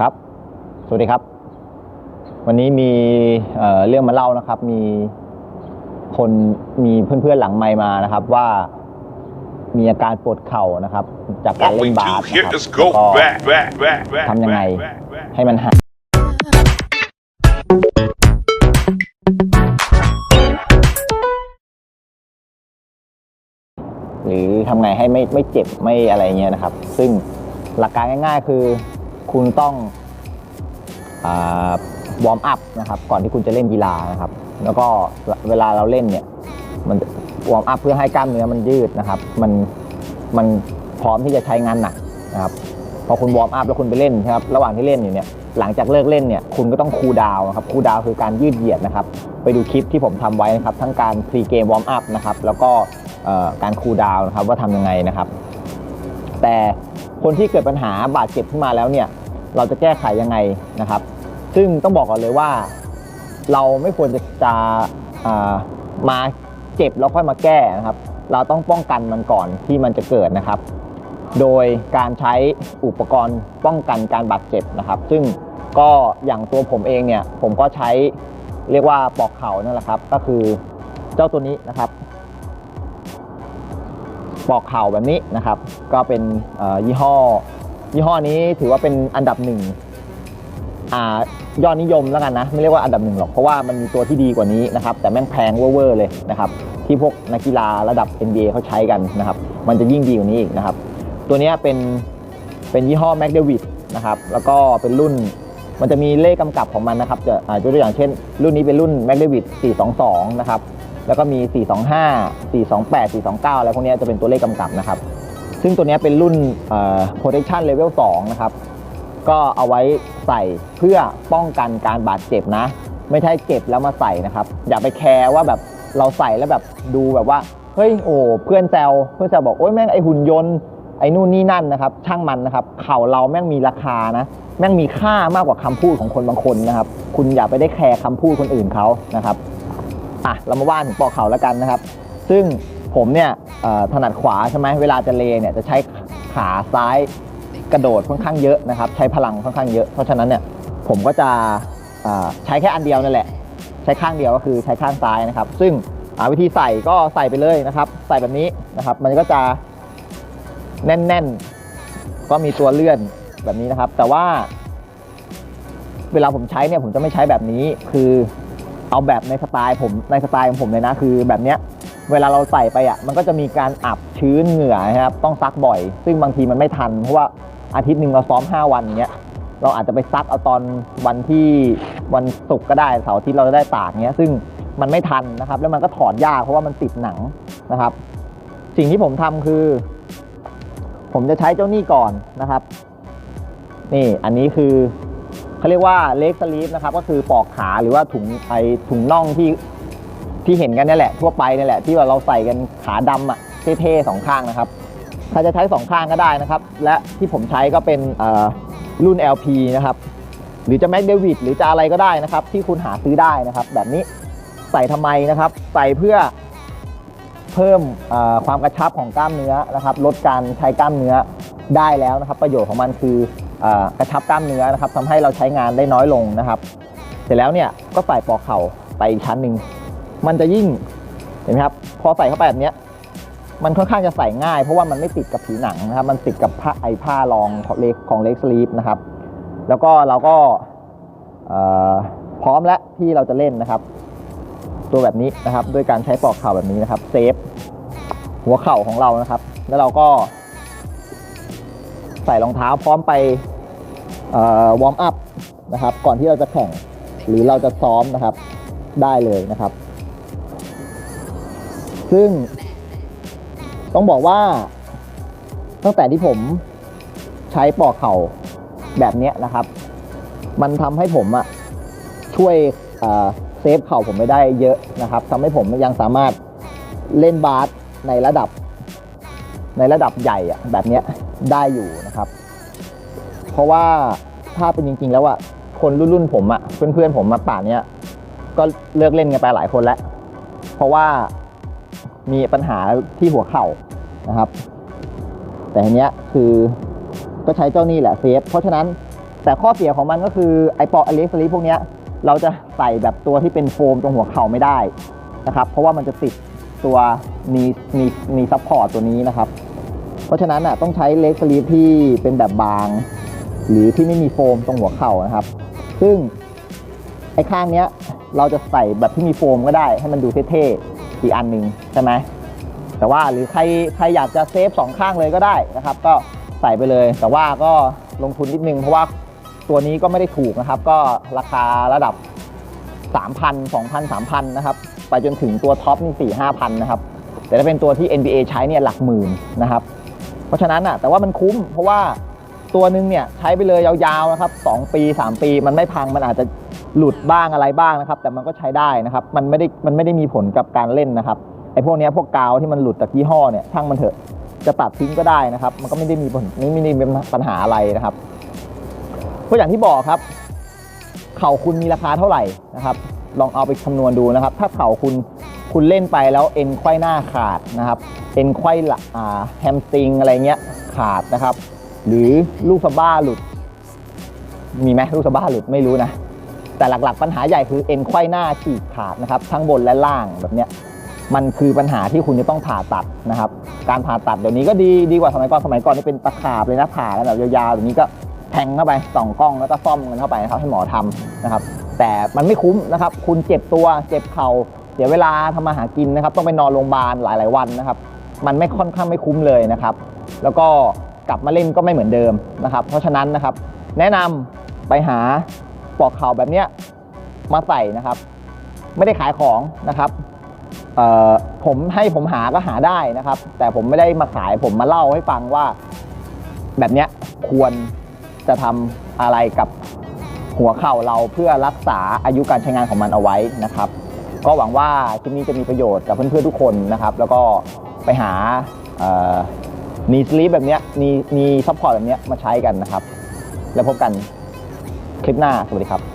ครับ สวัสดีครับ วันนี้มีเอ่อเรื่องมาเล่านะครับ มีคนมีเพื่อนๆหลังไมค์มานะครับ ว่ามีอาการปวดเข่านะครับ จากการ What เล่ we น do บาส here นะครับ is แล้ว go ก็ back, back, back, back, ทำยังไง back, back, back. ให้มันหายหรือทำไงให้ไม่ไม่เจ็บไม่อะไรเงี้ยนะครับ ซึ่งหลักการง่าย ๆ คือ คุณต้องวอร์มอัพนะครับ ก่อนที่คุณจะเล่นกีฬานะครับ แล้วก็เวลาเราเล่นเนี่ย มันวอร์มอัพเพื่อให้กล้ามเนื้อมันยืดนะครับ มันมันพร้อมที่จะใช้งานหนักนะครับ พอคุณวอร์มอัพแล้วคุณไปเล่นนะครับ ระหว่างที่เล่นอยู่เนี่ย หลังจากเลิกเล่นเนี่ย คุณก็ต้องคูลดาวนะครับ คูลดาวคือการยืดเหยียดนะครับ ไปดูคลิปที่ผมทำไว้นะครับ ทั้งการพรีเกมวอร์มอัพนะครับ แล้วก็การคูลดาวน์นะครับว่าทำยังไงนะครับ แต่คนที่เกิดปัญหาบาดเจ็บขึ้นมาแล้วเนี่ย เราจะแก้ไขยังไงนะครับ ซึ่งต้องบอกก่อนเลยว่า เราไม่ควรจะจะมาเจ็บแล้วค่อยมาแก้นะครับ เราต้องป้องกันมันก่อนที่มันจะเกิดนะครับ โดยการใช้อุปกรณ์ป้องกันการบาดเจ็บนะครับ ซึ่งก็อย่างตัวผมเองเนี่ยผมก็ใช้เรียกว่าปลอกเข่านั่นแหละครับ ก็คือเจ้าตัวนี้นะครับปลอกเข่าแบบนี้นะครับ ก็เป็นยี่ห้อ ยี่ห้อนี้ถือว่าเป็นอันดับหนึ่งอยอดนิยมแล้วกันนะ ไม่เรียกว่าอันดับหนึ่งหรอกเพราะว่ามันมีตัวที่ดีกว่านี้นะครับ แต่แม่งแพงเวอร์เลยนะครับ ที่พวกนักกีฬาระดับ NBA เขาใช้กันนะครับ มันจะยิ่งดีกว่านี้อีกนะครับ ตัวนี้เป็นเป็นยี่ห้อ m c d a v i d นะครับแล้วก็เป็นรุ่นมันจะมีเลขกำกับของมันนะครับจะอ่ายกตัวอย่างเช่น รุ่นนี้เป็นรุ่น m c d a v i d 422 นะครับแล้วก็มี 425 428 429 อะไรพวกนี้จะเป็นตัวเลขกำกับนะครับ ซึ่งตัวนี้เป็นรุ่น protection level 2 นะครับ ก็เอาไว้ใส่เพื่อป้องกันการบาดเจ็บนะ ไม่ใช่เจ็บแล้วมาใส่นะครับ อย่าไปแคร์ว่าแบบเราใส่แล้วแบบดูแบบว่า เฮ้ยโอ้เพื่อนแซวเพื่อนแซวบอกโอ้ยแม่งไอหุ่นยนต์ไอ้นู่นนี่นั่นนะครับ ช่างมันนะครับเข่าเราแม่งมีราคานะ แม่งมีค่ามากกว่าคำพูดของคนบางคนนะครับ คุณอย่าไปได้แคร์คำพูดคนอื่นเขานะครับอะเรามาว่าถึงปอกเข่าแล้วกันนะครับ ซึ่งผมเนี่ย ถนัดขวาใช่ไหมเวลาจะเลเนี่ยจะใช้ขาซ้ายกระโดดค่อนข้างเยอะนะครับ ใช้พลังค่อนข้างเยอะ เพราะฉะนั้นเนี่ยผมก็จะใช้แค่อันเดียวนั่นแหละ ใช้ข้างเดียวก็คือใช้ข้างซ้ายนะครับ ซึ่งวิธีใส่ก็ใส่ไปเลยนะครับ ใส่แบบนี้นะครับ มันก็จะแน่นๆ ก็มีตัวเลื่อนแบบนี้นะครับ แต่ว่า เวลาผมใช้เนี่ยผมจะไม่ใช้แบบนี้ คือเอาแบบในสไตล์ผมในสไตล์ของผมเลยนะคือแบบเนี้ย เวลาเราใส่ไปอะมันก็จะมีการอับชื้นเหงื่อนะครับต้องซักบ่อย ซึ่งบางทีมันไม่ทัน เพราะว่าอาทิตย์หนึ่งเราซ้อม 5 วันอย่างเงี้ยเราอาจจะไปซักเอาตอนวันที่วันศุกร์ก็ได้เสาร์อาที่เราจะได้ตากเงี้ยซึ่งมันไม่ทันนะครับ แล้วมันก็ถอดยากเพราะว่ามันติดหนังนะครับ สิ่งที่ผมทำคือ ผมจะใช้เจ้านี่ก่อนนะครับ นี่อันนี้คือเขาเรียกว่าเล็กสลีฟนะครับ ก็คือปอกขาหรือว่าถุงไอถุงน่องที่ ที่เห็นกันนี่แหละทั่วไปนี่แหละที่ว่าเราใส่กันขาดำอะเท่ๆสองข้างนะครับใครจะใช้สองข้างก็ได้นะครับ และที่ผมใช้ก็เป็นรุ่น LP นะครับ หรือจะแม็กเดวิดหรือจะอะไรก็ได้นะครับ ที่คุณหาซื้อได้นะครับ แบบนี้ใส่ทำไมนะครับ ใส่เพื่อเพิ่มความกระชับของกล้ามเนื้อนะครับ ลดการใช้กล้ามเนื้อได้แล้วนะครับ ประโยชน์ของมันคืออกระชับกล้ามเนื้อนะครับทำให้เราใช้งานได้น้อยลงนะครับ เสร็จแล้วเนี่ยก็ใส่ปลอกเข่าไปอีกชั้นหนึ่ง มันจะยิ่งเห็นไหมครับพอใส่เข้าไปแบบนี้มันค่อนข้างจะใส่ง่าย เพราะว่ามันไม่ติดกับผิวหนังนะครับ มันติดกับผ้าไอผ้ารองของเล็กของเล็กสลีปนะครับ แล้วก็เราก็พร้อมแล้วที่เราจะเล่นนะครับ ตัวแบบนี้นะครับด้วยการใช้ปลอกเข่าแบบนี้นะครับเซฟหัวเข่าของเรานะครับ แล้วเราก็ ใส่รองเท้าพร้อมไปวอร์มอัพนะครับ ก่อนที่เราจะแข่งหรือเราจะซ้อมนะครับได้เลยนะครับ ซึ่ง ต้องบอกว่า ตั้งแต่ที่ผมใช้ปอกเข่าแบบนี้นะครับ มันทำให้ผมอะช่วยเซฟเข่าผมไม่ได้เยอะนะครับทำให้ผมยังสามารถเล่นบาสในระดับ ในระดับใหญ่อะแบบนี้ได้อยู่นะครับ เพราะว่าถ้าเป็นจริง ๆ แล้วอะคนรุ่นๆผมอะเพื่อนๆผมมาป่านเนี้ยก็เลิกเล่นกันไปหลายคนแล้ว เพราะว่า มีปัญหาที่หัวเข่านะครับ แต่ทีเนี้ยคือก็ใช้เจ้านี่แหละเซฟเพราะฉะนั้นแต่ข้อเสียของมันก็คือไอปอกอเล็กสลีพวกเนี้ยเราจะใส่แบบตัวที่เป็นโฟมตรงหัวเข่าไม่ได้นะครับ เพราะว่ามันจะติดตัวนีนีนีซัพพอร์ตตัวนี้นะครับ เพราะฉะนั้นอะต้องใช้เล็กสลีที่เป็นแบบบาง หรือที่ไม่มีโฟมตรงหัวเข่านะครับ ซึ่งไอ้ข้างเนี้ยเราจะใส่แบบที่มีโฟมก็ได้ให้มันดูเท่ๆ อีกอันหนึ่งใช่ไหมแต่ว่าหรือใครใครอยากจะเซฟสองข้างเลยก็ได้นะครับ ก็ใส่ไปเลย แต่ว่าก็ลงทุนนิดนึงเพราะว่าตัวนี้ก็ไม่ได้ถูกนะครับ ก็ราคาระดับ 3,000 2,000 3,000นะครับไปจนถึงตัวท็อปนี่4 5,000นะครับ แต่ถ้าเป็นตัวที่ NBA ใช้เนี่ยหลักหมื่นนะครับเพราะฉะนั้นอะแต่ว่ามันคุ้มเพราะว่าตัวหนึ่งเนี่ยใช้ไปเลยยาวๆนะครับ 2 ปี 3 ปีมันไม่พังมันอาจจะ หลุดบ้างอะไรบ้างนะครับ แต่มันก็ใช้ได้นะครับ มันไม่ได้มันไม่ได้มีผลกับการเล่นนะครับไอ้พวกนี้พวกกาวที่มันหลุดจากยี่ห้อเนี่ยช่างมันเถอะจะตัดทิ้งก็ได้นะครับ มันก็ไม่ได้มีผลไม่ไม่ได้มีปัญหาอะไรนะครับก็อย่างที่บอกครับเข่าคุณมีราคาเท่าไหร่นะครับ ลองเอาไปคำนวณดูนะครับ ถ้าเข่าคุณคุณเล่นไปแล้วเอ็นไขว้หน้าขาดนะครับ เอ็นไขว้ลังอ่าแฮมสตริงอะไรเงี้ยขาดนะครับ หรือลูกสะบ้าหลุด มีไหมลูกสะบ้าหลุดไม่รู้นะ แต่หลักๆ ปัญหาใหญ่คือเอ็นไขว้หน้าฉีกขาดนะครับทั้งบนและล่างแบบเนี้ยมันคือปัญหาที่คุณจะต้องผ่าตัดนะครับ การผ่าตัดเดี๋ยวนี้ก็ดีดีกว่าสมัยก่อนสมัยก่อนนี่เป็นตะขาบเลยนะผ่ากันแบบยาวๆเดี๋ยวนี้ก็แทงเข้าไปส่องกล้องแล้วก็ซ่อมกันเข้าไปนะครับให้หมอทำนะครับ แต่มันไม่คุ้มนะครับ คุณเจ็บตัวเจ็บเข่าเสียเวลาทำมาหากินนะครับ ต้องไปนอนโรงพยาบาลหลาย ๆ วันนะครับ มันไม่ค่อนข้างไม่คุ้มเลยนะครับ แล้วก็กลับมาเล่นก็ไม่เหมือนเดิมนะครับ เพราะฉะนั้นนะครับ แนะนำไปหา ปลอกเข่าแบบเนี้ยมาใส่นะครับ ไม่ได้ขายของนะครับเอ่อผมให้ผมหาก็หาได้นะครับ แต่ผมไม่ได้มาขายผมมาเล่าให้ฟังว่า แบบเนี้ยควรจะทำอะไรกับหัวเข่าเราเพื่อรักษาอายุการใช้งานของมันเอาไว้นะครับ ก็หวังว่าคลิปนี้จะมีประโยชน์กับเพื่อนๆทุกคนนะครับ แล้วก็ไปหานีสลีปแบบเนี้ยมีมีซัพพอร์ตแบบเนี้ยมาใช้กันนะครับ แล้วพบกัน คลิปหน้า สวัสดีครับ